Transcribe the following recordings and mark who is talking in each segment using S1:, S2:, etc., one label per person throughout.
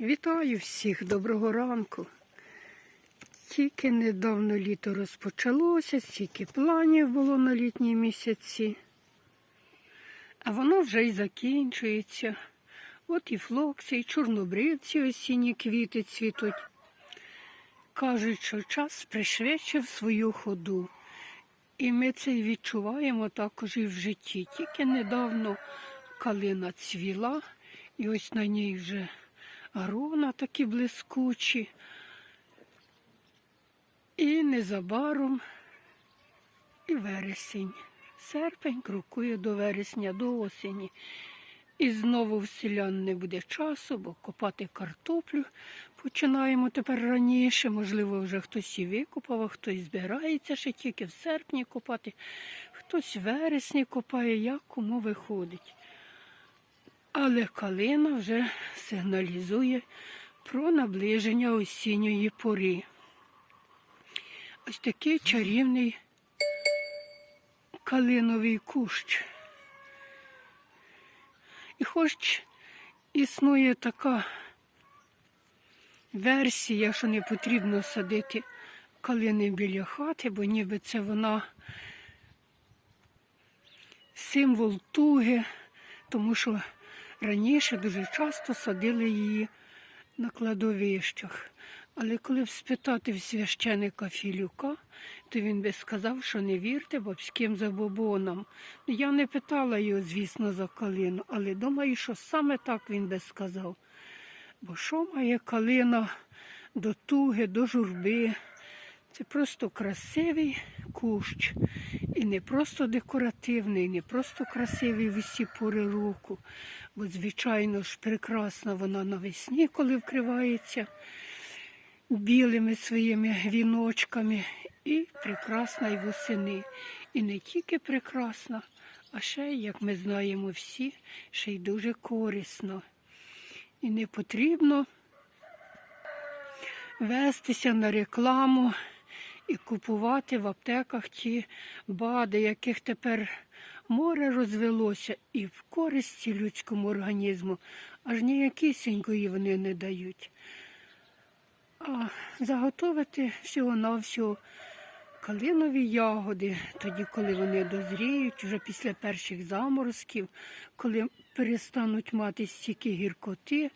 S1: Вітаю всіх, доброго ранку. Тільки недавно літо розпочалося, стільки планів було на літні місяці, а воно вже й закінчується. От і флокси, і чорнобривці осінні квіти цвітуть. Кажуть, що час пришвидшив свою ходу. І ми це відчуваємо також і в житті. Тільки недавно калина цвіла, і ось на ній вже грона такі блискучі. І незабаром і вересень. Серпень крокує до вересня, до осені. І знову в селян не буде часу, бо копати картоплю починаємо тепер раніше. Можливо, вже хтось і викопав, а хтось збирається ще тільки в серпні копати, хтось в вересні копає, як кому виходить. Але калина вже сигналізує про наближення осінньої пори. Ось такий чарівний калиновий кущ. І хоч існує така версія, що не потрібно садити калини біля хати, бо ніби це вона символ туги, тому що раніше дуже часто садили її на кладовищах. Але коли б спитати в священика Філюка, то він би сказав, що не вірте бабським забобонам. Я не питала його, звісно, за калину, але думаю, що саме так він би сказав. Бо що має калина до туги, до журби? Це просто красивий кущ. І не просто декоративний, не просто красивий в усі пори року. Бо, звичайно ж, прекрасна вона навесні, коли вкривається білими своїми віночками, і прекрасна й восени. І не тільки прекрасна, а ще, як ми знаємо всі, ще й дуже корисна. І не потрібно вестися на рекламу і купувати в аптеках ті бади, яких тепер море розвелося, і в користі людському організму аж ніякісінької вони не дають. А заготовити всього-навсього калинові ягоди, тоді, коли вони дозріють, вже після перших заморозків, коли перестануть мати стільки гіркоти.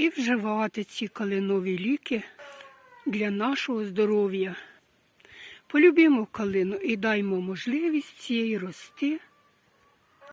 S1: І вживати ці калинові ліки для нашого здоров'я. Полюбімо калину і даймо можливість цієї рости